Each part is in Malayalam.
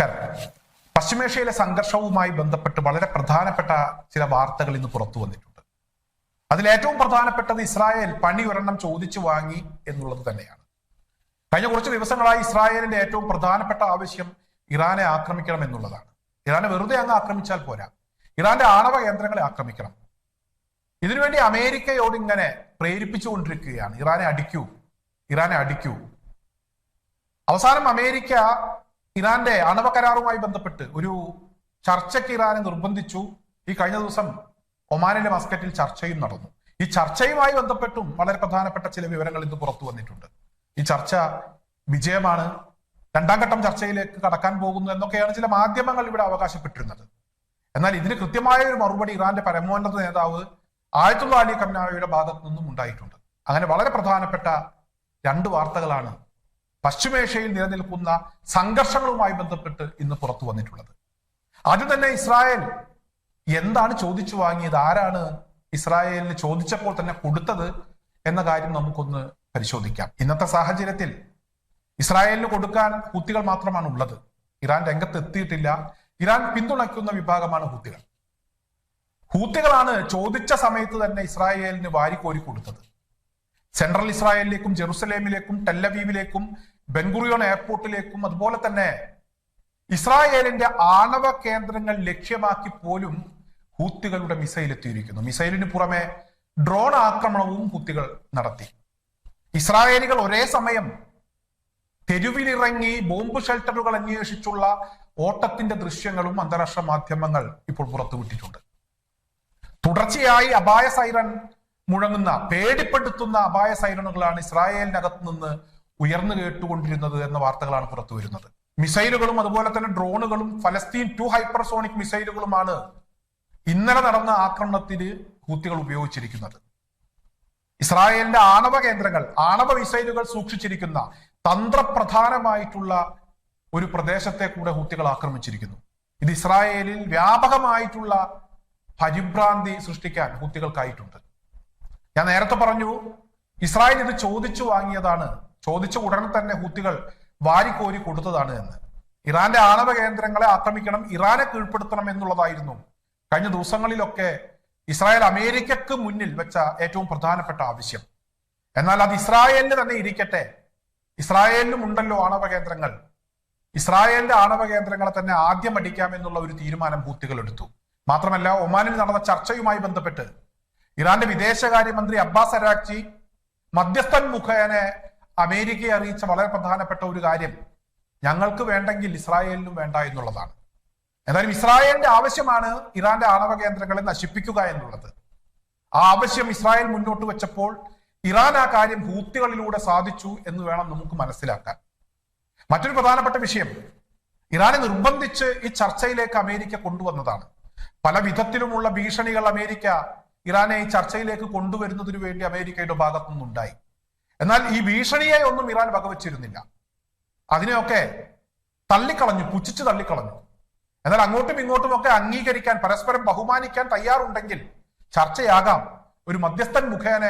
നമസ്കാരം. പശ്ചിമേഷ്യയിലെ സംഘർഷവുമായി ബന്ധപ്പെട്ട് വളരെ പ്രധാനപ്പെട്ട ചില വാർത്തകൾ ഇന്ന് പുറത്തു വന്നിട്ടുണ്ട്. അതിലേറ്റവും പ്രധാനപ്പെട്ടത് ഇസ്രായേൽ പണി ഒരെണ്ണം ചോദിച്ചു വാങ്ങി എന്നുള്ളത് തന്നെയാണ്. കഴിഞ്ഞ കുറച്ച് ദിവസങ്ങളായി ഇസ്രായേലിന്റെ ഏറ്റവും പ്രധാനപ്പെട്ട ആവശ്യം ഇറാനെ ആക്രമിക്കണം എന്നുള്ളതാണ്. ഇറാനെ വെറുതെ അങ്ങ് ആക്രമിച്ചാൽ പോരാ. ഇറാന്റെ ആണവ കേന്ദ്രങ്ങളെ ആക്രമിക്കണം. ഇതിനുവേണ്ടി അമേരിക്കയോട് ഇങ്ങനെ പ്രേരിപ്പിച്ചുകൊണ്ടിരിക്കുകയാണ്. ഇറാനെ അടിക്കൂ. ഇറാനെ അടിക്കൂ. അവസാനം അമേരിക്ക ഇറാന്റെ അണവ കരാറുമായി ബന്ധപ്പെട്ട് ഒരു ചർച്ചയ്ക്ക് ഇറാനെ നിർബന്ധിച്ചു. ഈ കഴിഞ്ഞ ദിവസം ഒമാനിലെ മസ്കറ്റിൽ ചർച്ചയും നടന്നു. ഈ ചർച്ചയുമായി ബന്ധപ്പെട്ടും വളരെ പ്രധാനപ്പെട്ട ചില വിവരങ്ങൾ ഇന്ന് പുറത്തു വന്നിട്ടുണ്ട്. ഈ ചർച്ച വിജയമാണ്. രണ്ടാം ഘട്ടം ചർച്ചയിലേക്ക് കടക്കാൻ പോകുന്നു എന്നൊക്കെയാണ് ചില മാധ്യമങ്ങൾ ഇവിടെ അവകാശപ്പെട്ടിരുന്നത്. എന്നാൽ ഇതിന് കൃത്യമായ ഒരു മറുപടി ഇറാന്റെ പരമോന്നത നേതാവ് ആയത്തുള്ള അലി കംനായുടെ ഭാഗത്തു നിന്നും ഉണ്ടായിട്ടുണ്ട്. അങ്ങനെ വളരെ പ്രധാനപ്പെട്ട രണ്ട് വാർത്തകളാണ് പശ്ചിമേഷ്യയിൽ നിലനിൽക്കുന്ന സംഘർഷങ്ങളുമായി ബന്ധപ്പെട്ട് ഇന്ന് പുറത്തു വന്നിട്ടുള്ളത്. ആദ്യം തന്നെ ഇസ്രായേൽ എന്താണ് ചോദിച്ചു വാങ്ങിയത്? ആരാണ് ഇസ്രായേലിന് ചോദിച്ചപ്പോൾ തന്നെ കൊടുത്തത് എന്ന കാര്യം നമുക്കൊന്ന് പരിശോധിക്കാം. ഇന്നത്തെ സാഹചര്യത്തിൽ ഇസ്രായേലിന് കൊടുക്കാൻ ഹൂത്തികൾ മാത്രമാണ് ഉള്ളത്. ഇറാൻ രംഗത്ത് എത്തിയിട്ടില്ല. ഇറാൻ പിന്തുണയ്ക്കുന്ന വിഭാഗമാണ് ഹൂത്തികൾ. ഹൂത്തികളാണ് ചോദിച്ച സമയത്ത് തന്നെ ഇസ്രായേലിന് വാരിക്കോരി കൊടുത്തത്. സെൻട്രൽ ഇസ്രായേലിലേക്കും ജെറുസലേമിലേക്കും ടെല്ലവീവിലേക്കും ബെൻഗുറിയോൺ എയർപോർട്ടിലേക്കും അതുപോലെ തന്നെ ഇസ്രായേലിന്റെ ആണവ കേന്ദ്രങ്ങൾ ലക്ഷ്യമാക്കി പോലും ഹൂത്തികളുടെ മിസൈൽ എത്തിയിരിക്കുന്നു. മിസൈലിന് പുറമെ ഡ്രോൺ ആക്രമണവും ഹൂത്തികൾ നടത്തി. ഇസ്രായേലികൾ ഒരേ സമയം തെരുവിലിറങ്ങി ബോംബ് ഷെൽട്ടറുകൾ അന്വേഷിച്ചുള്ള ഓട്ടത്തിന്റെ ദൃശ്യങ്ങളും അന്താരാഷ്ട്ര മാധ്യമങ്ങൾ ഇപ്പോൾ പുറത്തുവിട്ടിട്ടുണ്ട്. തുടർച്ചയായി അപായ സൈറൻ മുഴങ്ങുന്ന പേടിപ്പെടുത്തുന്ന അപായ സൈറണുകളാണ് ഇസ്രായേലിനകത്ത് നിന്ന് ഉയർന്നു കേട്ടുകൊണ്ടിരുന്നത് എന്ന വാർത്തകളാണ് പുറത്തു വരുന്നത്. മിസൈലുകളും അതുപോലെ തന്നെ ഡ്രോണുകളും ഫലസ്തീൻ ടു ഹൈപ്പർസോണിക് മിസൈലുകളുമാണ് ഇന്നലെ നടന്ന ആക്രമണത്തിൽ ഹൂത്തികൾ ഉപയോഗിച്ചിരിക്കുന്നത്. ഇസ്രായേലിന്റെ ആണവ കേന്ദ്രങ്ങൾ ആണവ മിസൈലുകൾ സൂക്ഷിച്ചിരിക്കുന്ന തന്ത്രപ്രധാനമായിട്ടുള്ള ഒരു പ്രദേശത്തെ കൂടെ ഹൂത്തികൾ ആക്രമിച്ചിരിക്കുന്നു. ഇത് ഇസ്രായേലിൽ വ്യാപകമായിട്ടുള്ള പരിഭ്രാന്തി സൃഷ്ടിക്കാൻ ഹൂത്തികൾക്കായിട്ടുണ്ട്. ഞാൻ നേരത്തെ പറഞ്ഞു ഇസ്രായേൽ ഇത് ചോദിച്ചു വാങ്ങിയതാണ്. ചോദിച്ച ഉടനെ തന്നെ ഹൂത്തികൾ വാരിക്കോരി കൊടുത്തതാണ് എന്ന്. ഇറാന്റെ ആണവ കേന്ദ്രങ്ങളെ ആക്രമിക്കണം ഇറാനെ കീഴ്പ്പെടുത്തണം എന്നുള്ളതായിരുന്നു. കഴിഞ്ഞ ദിവസങ്ങളിലൊക്കെ ഇസ്രായേൽ അമേരിക്കക്ക് മുന്നിൽ വെച്ച ഏറ്റവും പ്രധാനപ്പെട്ട ആവശ്യം. എന്നാൽ അത് ഇസ്രായേലിന് തന്നെ ഇരിക്കട്ടെ. ഇസ്രായേലിനും ഉണ്ടല്ലോ ആണവ കേന്ദ്രങ്ങൾ. ഇസ്രായേലിന്റെ ആണവ കേന്ദ്രങ്ങളെ തന്നെ ആദ്യം അടിക്കാം എന്നുള്ള ഒരു തീരുമാനം ഹൂത്തികൾ എടുത്തു. മാത്രമല്ല ഒമാനിൽ നടന്ന ചർച്ചയുമായി ബന്ധപ്പെട്ട് ഇറാന്റെ വിദേശകാര്യമന്ത്രി അബ്ബാസ് അരാക്ചി മധ്യസ്ഥൻ മുഖേന അമേരിക്കയെ അറിയിച്ച വളരെ പ്രധാനപ്പെട്ട ഒരു കാര്യം ഞങ്ങൾക്ക് വേണ്ടെങ്കിൽ ഇസ്രായേലിനും വേണ്ട എന്നുള്ളതാണ്. എന്നാലും ഇസ്രായേലിന്റെ ആവശ്യമാണ് ഇറാന്റെ ആണവ കേന്ദ്രങ്ങളെ നശിപ്പിക്കുക എന്നുള്ളത്. ആ ആവശ്യം ഇസ്രായേൽ മുന്നോട്ട് വെച്ചപ്പോൾ ഇറാൻ ആ കാര്യം ഹൂത്തികളിലൂടെ സാധിച്ചു എന്ന് വേണം നമുക്ക് മനസ്സിലാക്കാൻ. മറ്റൊരു പ്രധാനപ്പെട്ട വിഷയം ഇറാനെ നിർബന്ധിച്ച് ഈ ചർച്ചയിലേക്ക് അമേരിക്ക കൊണ്ടുവന്നതാണ്. പല വിധത്തിലുമുള്ള ഭീഷണികൾ അമേരിക്ക ഇറാനെ ഈ ചർച്ചയിലേക്ക് കൊണ്ടുവരുന്നതിന് വേണ്ടി അമേരിക്കയുടെ ഭാഗത്തു നിന്നുണ്ടായി എന്നാൽ ഈ ഭീഷണിയെ ഒന്നും ഇറാൻ വകവച്ചിരുന്നില്ല. അതിനെയൊക്കെ തള്ളിക്കളഞ്ഞു പുച്ഛിച്ച് തള്ളിക്കളഞ്ഞു. എന്നാൽ അങ്ങോട്ടും ഇങ്ങോട്ടും ഒക്കെ അംഗീകരിക്കാൻ പരസ്പരം ബഹുമാനിക്കാൻ തയ്യാറുണ്ടെങ്കിൽ ചർച്ചയാകാം. ഒരു മധ്യസ്ഥൻ മുഖേന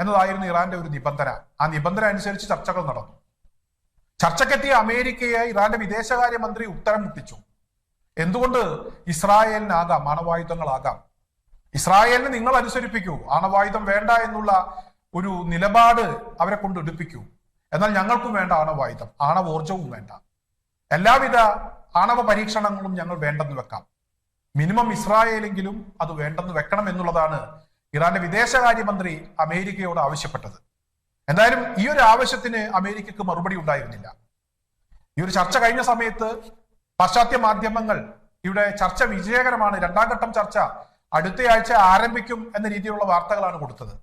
എന്നതായിരുന്നു ഇറാന്റെ ഒരു നിബന്ധന. ആ നിബന്ധന അനുസരിച്ച് ചർച്ചകൾ നടന്നു. ചർച്ചക്കെത്തിയ അമേരിക്കയെ ഇറാന്റെ വിദേശകാര്യമന്ത്രി ഉത്തരം മുട്ടിച്ചു. എന്തുകൊണ്ട് ഇസ്രായേലിനാകാം ആണവായുധങ്ങളാകാം? ഇസ്രായേലിന് നിങ്ങൾ അനുസരിപ്പിക്കൂ. ആണവായുധം വേണ്ട എന്നുള്ള ഒരു നിലപാട് അവരെ കൊണ്ട് എടുപ്പിക്കൂ. എന്നാൽ ഞങ്ങൾക്കും വേണ്ട ആണവായുധം ആണവോർജവും വേണ്ട. എല്ലാവിധ ആണവ പരീക്ഷണങ്ങളും ഞങ്ങൾ വേണ്ടെന്ന് വെക്കാം. മിനിമം ഇസ്രായേലെങ്കിലും അത് വേണ്ടെന്ന് വെക്കണം എന്നുള്ളതാണ് ഇറാന്റെ വിദേശകാര്യമന്ത്രി അമേരിക്കയോട് ആവശ്യപ്പെട്ടത്. എന്തായാലും ഈ ഒരു ആവശ്യത്തിന് അമേരിക്കക്ക് മറുപടി ഉണ്ടായിരുന്നില്ല. ഈ ഒരു ചർച്ച കഴിഞ്ഞ സമയത്ത് പാശ്ചാത്യ മാധ്യമങ്ങൾ ഇവിടെ ചർച്ച വിജയകരമാണ്. രണ്ടാം ഘട്ടം ചർച്ച അടുത്തയാഴ്ച ആരംഭിക്കും എന്ന രീതിയിലുള്ള വാർത്തകളാണ് കൊടുത്തത്.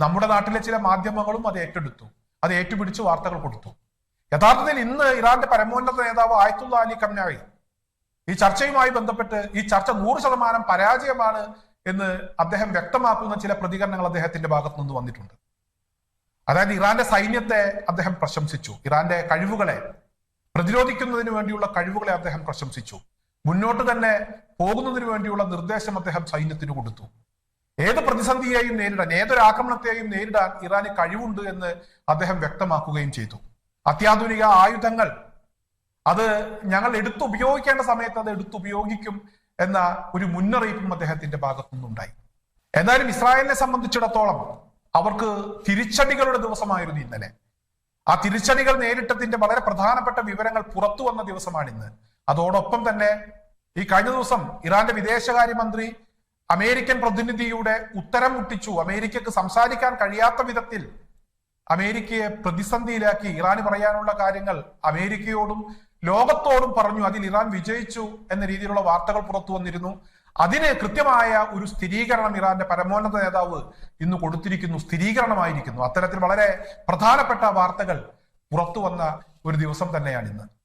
നമ്മുടെ നാട്ടിലെ ചില മാധ്യമങ്ങളും അത് ഏറ്റെടുത്തു. അത് ഏറ്റുപിടിച്ച് വാർത്തകൾ കൊടുത്തു. യഥാർത്ഥത്തിൽ ഇന്ന് ഇറാന്റെ പരമോന്നത നേതാവ് ആയത്തുള്ള അലി കംനായി ഈ ചർച്ചയുമായി ബന്ധപ്പെട്ട് ഈ ചർച്ച നൂറ് ശതമാനം പരാജയമാണ് എന്ന് അദ്ദേഹം വ്യക്തമാക്കുന്ന ചില പ്രതികരണങ്ങൾ അദ്ദേഹത്തിന്റെ ഭാഗത്തു നിന്ന് വന്നിട്ടുണ്ട്. അതായത് ഇറാന്റെ സൈന്യത്തെ അദ്ദേഹം പ്രശംസിച്ചു. ഇറാന്റെ കഴിവുകളെ പ്രതിരോധിക്കുന്നതിന് വേണ്ടിയുള്ള കഴിവുകളെ അദ്ദേഹം പ്രശംസിച്ചു. മുന്നോട്ട് തന്നെ പോകുന്നതിന് വേണ്ടിയുള്ള നിർദ്ദേശം അദ്ദേഹം സൈന്യത്തിന് കൊടുത്തു. ഏത് പ്രതിസന്ധിയെയും നേരിടാൻ ഏതൊരു ആക്രമണത്തെയും നേരിടാൻ ഇറാന് കഴിവുണ്ട് എന്ന് അദ്ദേഹം വ്യക്തമാക്കുകയും ചെയ്തു. അത്യാധുനിക ആയുധങ്ങൾ അത് ഞങ്ങൾ എടുത്തുപയോഗിക്കേണ്ട സമയത്ത് അത് എടുത്തുപയോഗിക്കും എന്ന ഒരു മുന്നറിയിപ്പും അദ്ദേഹത്തിന്റെ ഭാഗത്തുനിന്നുണ്ടായി. എന്നാലും ഇസ്രായേലിനെ സംബന്ധിച്ചിടത്തോളം അവർക്ക് തിരിച്ചടികളുടെ ദിവസമായിരുന്നു ഇന്നലെ. ആ തിരിച്ചടികൾ നേരിട്ടതിന്റെ വളരെ പ്രധാനപ്പെട്ട വിവരങ്ങൾ പുറത്തു വന്ന ദിവസമാണ് ഇന്ന് അതോടൊപ്പം തന്നെ ഈ കഴിഞ്ഞ ദിവസം ഇറാന്റെ വിദേശകാര്യമന്ത്രി അമേരിക്കൻ പ്രതിനിധിയുടെ ഉത്തരം മുട്ടിച്ചു. അമേരിക്കക്ക് സംസാരിക്കാൻ കഴിയാത്ത വിധത്തിൽ അമേരിക്കയെ പ്രതിസന്ധിയിലാക്കി ഇറാന് പറയാനുള്ള കാര്യങ്ങൾ അമേരിക്കയോടും ലോകത്തോടും പറഞ്ഞു. അതിൽ ഇറാൻ വിജയിച്ചു എന്ന രീതിയിലുള്ള വാർത്തകൾ പുറത്തു വന്നിരുന്നു. അതിന് കൃത്യമായ ഒരു സ്ഥിരീകരണം ഇറാന്റെ പരമോന്നത നേതാവ് ഇന്ന് കൊടുത്തിരിക്കുന്നു. സ്ഥിരീകരണമായിരിക്കുന്നു. അത്തരത്തിൽ വളരെ പ്രധാനപ്പെട്ട വാർത്തകൾ പുറത്തു വന്ന ഒരു ദിവസം തന്നെയാണ് ഇന്ന്.